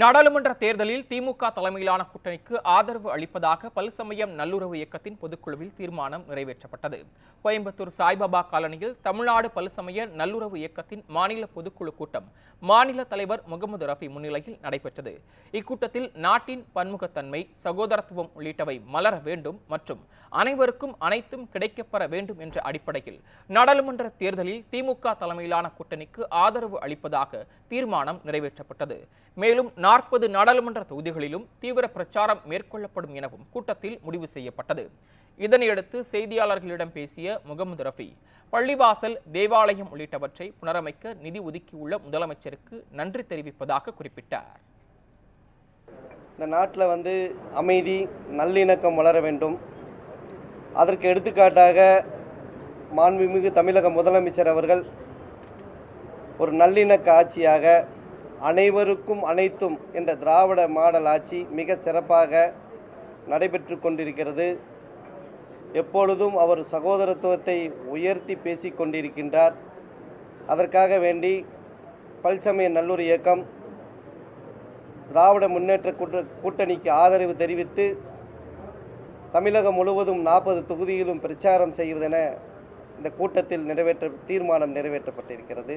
நாடாளுமன்ற தேர்தலில் திமுக தலைமையிலான கூட்டணிக்கு ஆதரவு அளிப்பதாக பல்சமயம் நல்லுறவு இயக்கத்தின் பொதுக்குழுவில் தீர்மானம் நிறைவேற்றப்பட்டது. கோயம்புத்தூர் சாய்பாபா காலனியில் தமிழ்நாடு பல்சமய நல்லுறவு இயக்கத்தின் மாநில பொதுக்குழு கூட்டம் மாநில தலைவர் முகமது ரஃபி முன்னிலையில் நடைபெற்றது. இக்கூட்டத்தில் நாட்டின் பன்முகத்தன்மை சகோதரத்துவம் உள்ளிட்டவை மலர வேண்டும் மற்றும் அனைவருக்கும் அனைத்தும் கிடைக்கப்பெற வேண்டும் என்ற அடிப்படையில் நாடாளுமன்ற தேர்தலில் திமுக தலைமையிலான கூட்டணிக்கு ஆதரவு அளிப்பதாக தீர்மானம் நிறைவேற்றப்பட்டது. மேலும் நாற்பது நாடாளுமன்ற தொகுதிகளிலும் தீவிர பிரச்சாரம் மேற்கொள்ளப்படும் எனவும் கூட்டத்தில் முடிவு செய்யப்பட்டது. இதனையடுத்து செய்தியாளர்களிடம் பேசிய முகமது ரஃபி பள்ளிவாசல் தேவாலயம் உள்ளிட்டவற்றை புனரமைக்க நிதி ஒதுக்கியுள்ள முதலமைச்சருக்கு நன்றி தெரிவிப்பதாக குறிப்பிட்டார். இந்த நாட்டில் வந்து அமைதி நல்லிணக்கம் வளர வேண்டும். அதற்கு எடுத்துக்காட்டாக மாண்புமிகு தமிழக முதலமைச்சர் அவர்கள் ஒரு நல்லிணக்க ஆட்சியாக அனைவருக்கும் அனைத்தும் என்ற திராவிட மாடல் ஆட்சி மிக சிறப்பாக நடைபெற்று கொண்டிருக்கிறது. எப்பொழுதும் அவர் சகோதரத்துவத்தை உயர்த்தி பேசிக் கொண்டிருக்கின்றார். அதற்காக வேண்டி பல்சமய நல்லூர் இயக்கம் திராவிட முன்னேற்ற கூட்ட கூட்டணிக்கு ஆதரவு தெரிவித்து தமிழகம் முழுவதும் நாற்பது தொகுதியிலும் பிரச்சாரம் செய்வதென இந்த கூட்டத்தில் நிறைவேற்ற தீர்மானம் நிறைவேற்றப்பட்டிருக்கிறது.